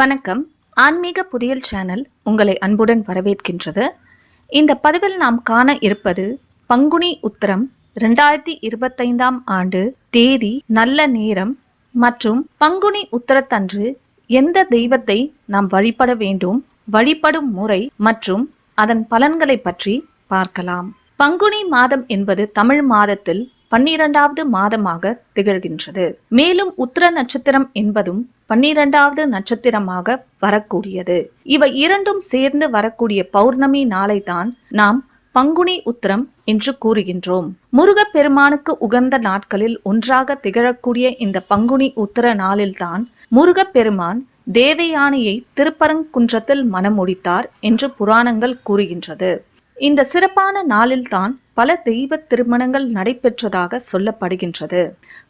வணக்கம். ஆன்மீக புதியல் சேனல் உங்களை அன்புடன் வரவேற்கின்றது. இந்த பதிவில் நாம் காண இருப்பது பங்குனி உத்தரம் ரெண்டாயிரத்தி இருபத்தைந்தாம் ஆண்டு தேதி நல்ல நேரம் மற்றும் பங்குனி உத்தரத்தன்று எந்த தெய்வத்தை நாம் வழிபட வேண்டும் வழிபடும் முறை மற்றும் அதன் பலன்களை பற்றி பார்க்கலாம். பங்குனி மாதம் என்பது தமிழ் மாதத்தில் பன்னிரண்டாவது மாதமாக திகழ்கின்றது. மேலும் உத்திர நட்சத்திரம் என்பதும் பன்னிரண்டாவது நட்சத்திரமாக வரக்கூடியது. இவை இரண்டும் சேர்ந்து வரக்கூடிய பௌர்ணமி நாளை தான் நாம் பங்குனி உத்திரம் என்று கூறுகின்றோம். முருகப் பெருமானுக்கு உகந்த நாட்களில் ஒன்றாக திகழக்கூடிய இந்த பங்குனி உத்திர நாளில்தான் முருகப் பெருமான் தேவயானையை திருப்பரங்குன்றத்தில் மனமுடித்தார் என்று புராணங்கள் கூறுகின்றது. இந்த சிறப்பான நாளில்தான் பல தெய்வ திருமணங்கள் நடைபெற்றதாக சொல்லப்படுகின்றது.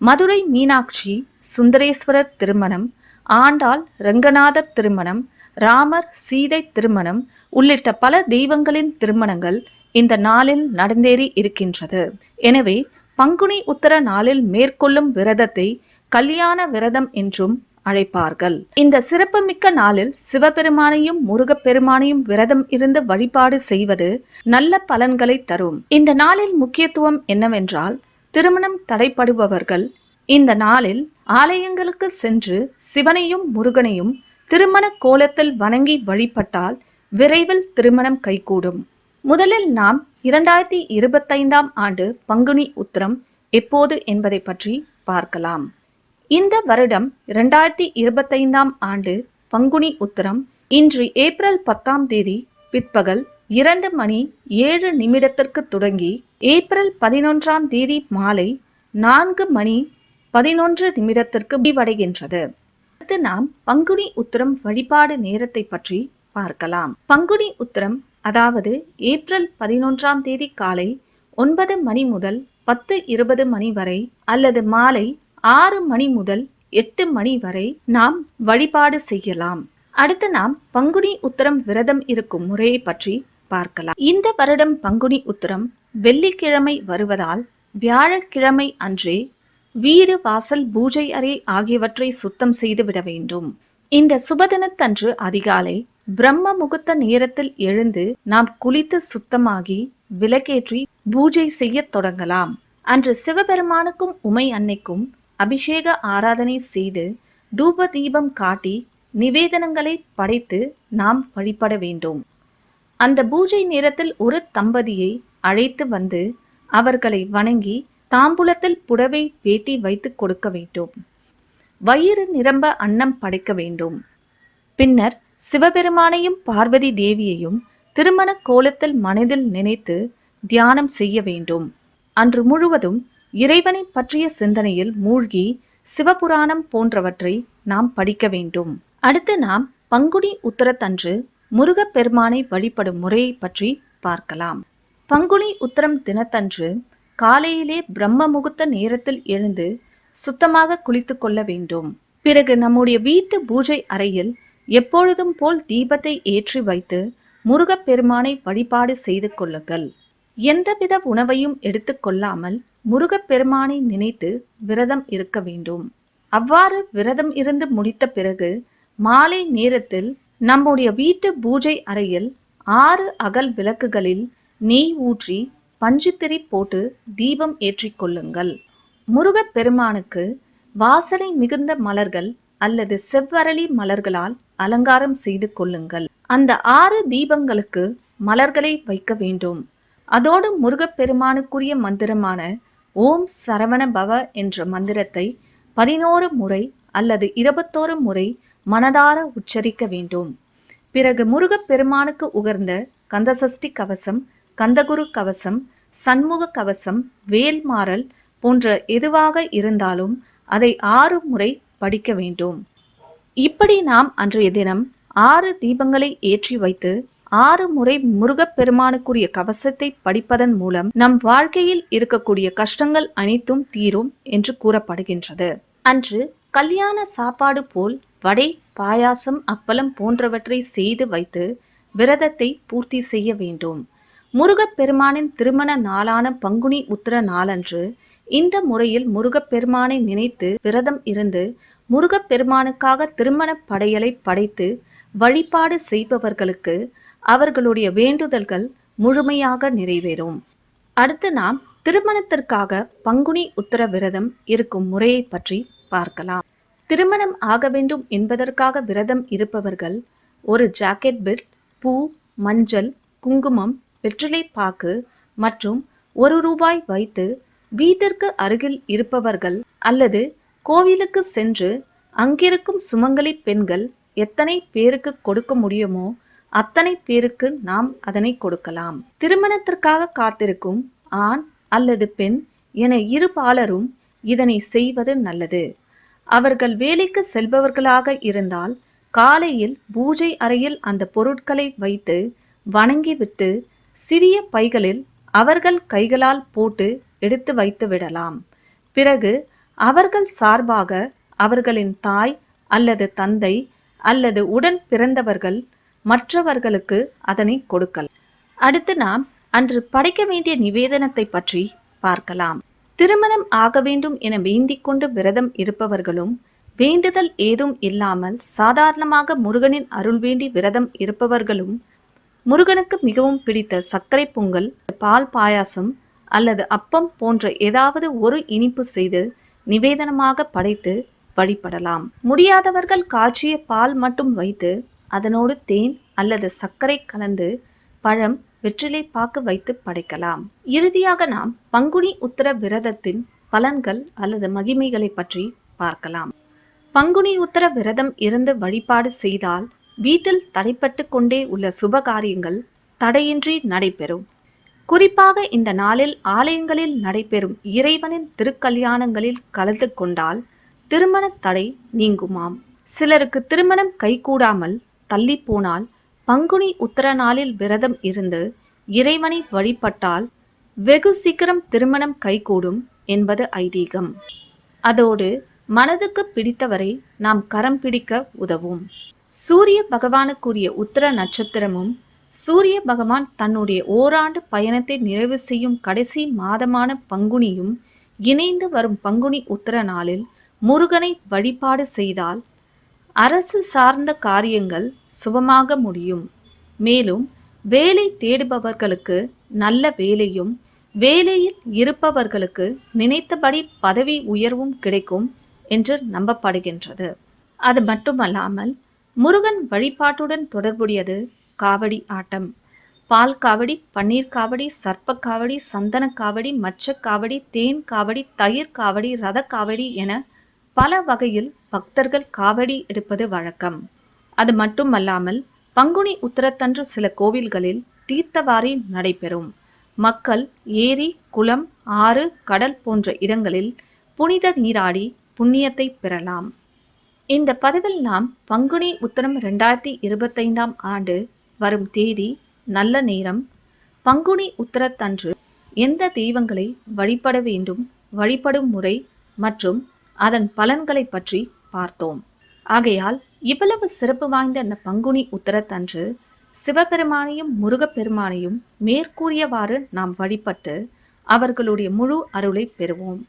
மதுரை மீனாட்சி சுந்தரேஸ்வரர் திருமணம் ஆண்டாள் ரங்கநாதர் திருமணம் ராமர் சீதை திருமணம் உள்ளிட்ட பல தெய்வங்களின் திருமணங்கள் இந்த நாளில் நடந்தேறி இருக்கின்றது. எனவே பங்குனி உத்தர நாளில் மேற்கொள்ளும் விரதத்தை கல்யாண விரதம் என்றும் அழைப்பார்கள். இந்த சிறப்புமிக்க நாளில் சிவபெருமானையும் முருகப்பெருமானையும் விரதம் இருந்து வழிபாடு செய்வது நல்ல பலன்களை தரும். இந்த நாளில் முக்கியத்துவம் என்னவென்றால் திருமணம் தடைப்படுபவர்கள் இந்த நாளில் ஆலயங்களுக்கு சென்று சிவனையும் முருகனையும் திருமண கோலத்தில் வணங்கி வழிபட்டால் விரைவில் திருமணம் கைகூடும். முதலில் நாம் இரண்டாயிரத்தி இருபத்தைந்தாம் ஆண்டு பங்குனி உத்திரம் எப்போது என்பதை பற்றி பார்க்கலாம். இந்த வருடம் இரண்டாயிரத்தி இருபத்தைந்தாம் ஆண்டு பங்குனி உத்தரம் இன்று ஏப்ரல் பத்தாம் தேதி பிற்பகல் இரண்டு மணி ஏழு நிமிடத்திற்கு தொடங்கி ஏப்ரல் பதினொன்றாம் தேதி மாலை நான்கு மணி பதினொன்று நிமிடத்திற்கு முடிவடைகின்றது. அடுத்து நாம் பங்குனி உத்திரம் வழிபாடு நேரத்தை பற்றி பார்க்கலாம். பங்குனி உத்திரம் அதாவது ஏப்ரல் பதினொன்றாம் தேதி காலை ஒன்பது மணி முதல் பத்து இருபது மணி வரை அல்லது மாலை ஆறு மணி முதல் எட்டு மணி வரை நாம் வழிபாடு செய்யலாம். அடுத்து நாம் பங்குனி உத்தரம் விரதம் இருக்கும் முறையை பற்றி பார்க்கலாம். இந்த வருடம் பங்குனி உத்தரம் வெள்ளிக்கிழமை வருவதால் வியாழக்கிழமை அன்றே வீடு வாசல் பூஜை அறை ஆகியவற்றை சுத்தம் செய்துவிட வேண்டும். இந்த சுபதினத்தன்று அதிகாலை பிரம்ம முகூர்த்த நேரத்தில் எழுந்து நாம் குளித்து சுத்தமாகி விளக்கேற்றி பூஜை செய்யத் தொடங்கலாம். அன்று சிவபெருமானுக்கும் உமை அன்னைக்கும் அபிஷேக ஆராதனை செய்து தூப தீபம் காட்டி நிவேதனங்களை படைத்து நாம் வழிபட வேண்டும். அந்த பூஜை நேரத்தில் ஒரு தம்பதியை அழைத்து வந்து அவர்களை வணங்கி தாம்பூலத்தில் புடவை வேட்டி வைத்து கொடுக்க வேண்டும். வயிறு நிரம்ப அன்னம் படைக்க வேண்டும். பின்னர் சிவபெருமானையும் பார்வதி தேவியையும் திருமண கோலத்தில் மனதில் நினைத்து தியானம் செய்ய வேண்டும். அன்று முழுவதும் இறைவனை பற்றிய சிந்தனையில் மூழ்கி சிவபுராணம் போன்றவற்றை நாம் படிக்க வேண்டும். அடுத்து நாம் பங்குனி உத்தரத்தன்று முருகப்பெருமானை வழிபடும் முறையை பற்றி பார்க்கலாம். பங்குனி உத்தரம் தினத்தன்று காலையிலே பிரம்ம முகூர்த்த நேரத்தில் எழுந்து சுத்தமாக குளித்து கொள்ள வேண்டும். பிறகு நம்முடைய வீட்டு பூஜை அறையில் எப்பொழுதும் போல் தீபத்தை ஏற்றி வைத்து முருகப்பெருமானை வழிபாடு செய்து கொள்ளுங்கள். எந்தவித உணவையும் எடுத்துக்கொள்ளாமல் முருகப்பெருமானை நினைத்து விரதம் இருக்க வேண்டும். அவ்வாறு விரதம் இருந்து முடித்த பிறகு மாலை நேரத்தில் நம்முடைய வீட்டு பூஜை அறையில் ஆறு அகல் விளக்குகளில் நெய் ஊற்றி பஞ்சுத்திரி போட்டு தீபம் ஏற்றிக்கொள்ளுங்கள் முருகப்பெருமானுக்கு வாசனை மிகுந்த மலர்கள் அல்லது செவ்வரளி மலர்களால் அலங்காரம் செய்து கொள்ளுங்கள். அந்த ஆறு தீபங்களுக்கு மலர்களை வைக்க வேண்டும். அதோடு முருகப்பெருமானுக்குரிய மந்திரமான ஓம் சரவண பவ என்ற மந்திரத்தை பதினோரு முறை அல்லது இருபத்தோரு முறை மனதார உச்சரிக்க வேண்டும். பிறகு முருகப்பெருமானுக்கு உகர்ந்த கந்தசஷ்டி கவசம் கந்தகுரு கவசம் சண்முக கவசம் வேல்மாறல் போன்ற எதுவாக இருந்தாலும் அதை ஆறு முறை படிக்க வேண்டும். இப்படி நாம் அன்றைய தினம் ஆறு தீபங்களை ஏற்றி வைத்து ஆறு முறை முருகப்பெருமானுக்குரிய கவசத்தை படிப்பதன் மூலம் நம் வாழ்க்கையில் இருக்கக்கூடிய கஷ்டங்கள் அனைத்தும் தீரும் என்று கூறப்படுகின்றது. அன்று கல்யாண சாப்பாடு போல் வடை பாயாசம் அப்பளம் போன்றவற்றை செய்து வைத்து விரதத்தை பூர்த்தி செய்ய வேண்டும். முருகப்பெருமானின் திருமண நாளான பங்குனி உத்திர நாளன்று இந்த முறையில் முருகப்பெருமானை நினைத்து விரதம் இருந்து முருகப்பெருமானுக்காக திருமண படையலை படைத்து வழிபாடு செய்பவர்களுக்கு அவர்களுடைய வேண்டுதல்கள் முழுமையாக நிறைவேறும். அடுத்து நாம் திருமணத்திற்காக பங்குனி உத்தர விரதம் இருக்கும் முறையை பற்றி பார்க்கலாம். திருமணம் ஆக வேண்டும் என்பதற்காக விரதம் இருப்பவர்கள் ஒரு ஜாக்கெட் பெல்ட் பூ மஞ்சள் குங்குமம் வெற்றிலை பாக்கு மற்றும் ஒரு ரூபாய் வைத்து வீட்டிற்கு அருகில் இருப்பவர்கள் அல்லது கோவிலுக்கு சென்று அங்கிருக்கும் சுமங்கலி பெண்கள் எத்தனை பேருக்கு கொடுக்க முடியுமோ அத்தனை பேருக்கு நாம் அதனை கொடுக்கலாம். திருமணத்திற்காக காத்திருக்கும் ஆண் அல்லது பெண் என இரு பாலரும் இதனை செய்வது நல்லது. அவர்கள் வேலைக்கு செல்பவர்களாக இருந்தால் காலையில் பூஜை அறையில் அந்த பொருட்களை வைத்து வணங்கிவிட்டு சிறிய பைகளில் அவர்கள் கைகளால் போட்டு எடுத்து வைத்து விடலாம். பிறகு அவர்கள் சார்பாக அவர்களின் தாய் அல்லது தந்தை அல்லது உடன் பிறந்தவர்கள் மற்றவர்களுக்கு அதனை கொடுக்கலாம் அடுத்து நாம் அன்று படைக்க வேண்டிய நிவேதனத்தை பற்றி பார்க்கலாம். திருமணம் ஆக வேண்டும் என வேண்டிக் கொண்டு விரதம் இருப்பவர்களும் வேண்டுதல் ஏதும் இல்லாமல் சாதாரணமாக முருகனின் அருள் வேண்டி விரதம் இருப்பவர்களும் முருகனுக்கு மிகவும் பிடித்த சர்க்கரை பொங்கல் பால் பாயாசம் அல்லது அப்பம் போன்ற ஏதாவது ஒரு இனிப்பு செய்து நிவேதனமாக படைத்து வழிபடலாம். முடியாதவர்கள் காய்ச்சிய பால் மட்டும் வைத்து அதனோடு தேன் அல்லது சர்க்கரை கலந்து பழம் வெற்றிலை பாக்கு வைத்து படைக்கலாம். இறுதியாக நாம் பங்குனி உத்தர விரதத்தின் பலன்கள் அல்லது மகிமைகளை பற்றி பார்க்கலாம். பங்குனி உத்தர விரதம் இருந்து வழிபாடு செய்தால் வீட்டில் தடைப்பட்டு கொண்டே உள்ள சுபகாரியங்கள் தடையின்றி நடைபெறும். குறிப்பாக இந்த நாளில் ஆலயங்களில் நடைபெறும் இறைவனின் திருக்கல்யாணங்களில் கலந்து கொண்டால் திருமண தடை நீங்குமாம். சிலருக்கு திருமணம் கைகூடாமல் தள்ளி போனால் பங்குனி உத்தர நாளில் விரதம் இருந்து இறைவனை வழிபட்டால் வெகு சீக்கிரம் திருமணம் கைகூடும் என்பது ஐதீகம். அதோடு மனதுக்கு பிடித்தவரை நாம் கரம் பிடிக்க உதவும். சூரிய பகவானுக்குரிய உத்தர நட்சத்திரமும் சூரிய பகவான் தன்னுடைய ஓராண்டு பயணத்தை நிறைவு செய்யும் கடைசி மாதமான பங்குனியும் இணைந்து வரும் பங்குனி உத்தர நாளில் முருகனை வழிபாடு செய்தால் அரசு சார்ந்த காரியங்கள் சுபமாக முடியும். மேலும் வேலை தேடுபவர்களுக்கு நல்ல வேலையும் வேலையில் இருப்பவர்களுக்கு நினைத்தபடி பதவி உயர்வும் கிடைக்கும் என்று நம்பப்படுகின்றது. அது மட்டுமல்லாமல் முருகன் வழிபாட்டுடன் தொடர்புடையது காவடி ஆட்டம். பால் காவடி பன்னீர் காவடி சர்ப்ப காவடி சந்தன காவடி மச்ச காவடி தேன் காவடி தயிர் காவடி ரத காவடி என பல வகையில் பக்தர்கள் காவடி எடுப்பது வழக்கம். அது மட்டுமல்லாமல் பங்குனி உத்தரத்தன்று சில கோவில்களில் தீர்த்தவாரி நடைபெறும். மக்கள் ஏரி குளம் ஆறு கடல் போன்ற இடங்களில் புனித நீராடி புண்ணியத்தை பெறலாம். இந்த பதிவில் நாம் பங்குனி உத்தரம் ரெண்டாயிரத்தி இருபத்தைந்தாம் ஆண்டு வரும் தேதி நல்ல நேரம் பங்குனி உத்தரத்தன்று எந்த தெய்வங்களை வழிபட வேண்டும் வழிபடும் முறை மற்றும் அதன் பலன்களை பற்றி பார்த்தோம். ஆகையால் இவ்வளவு சிறப்பு வாய்ந்த அந்த பங்குனி உத்தரத்தன்று சிவபெருமானையும் முருகப்பெருமானையும் மேற்கூறியவாறு நாம் வழிபட்டு அவர்களுடைய முழு அருளை பெறுவோம்.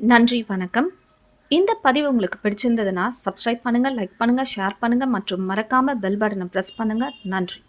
நன்றி வணக்கம். இந்த பதிவு உங்களுக்கு பிடிச்சிருந்ததுன்னா சப்ஸ்கிரைப் பண்ணுங்கள் லைக் பண்ணுங்கள் ஷேர் பண்ணுங்கள் மற்றும் மறக்காமல் பெல் பட்டனை ப்ரெஸ் பண்ணுங்கள் நன்றி.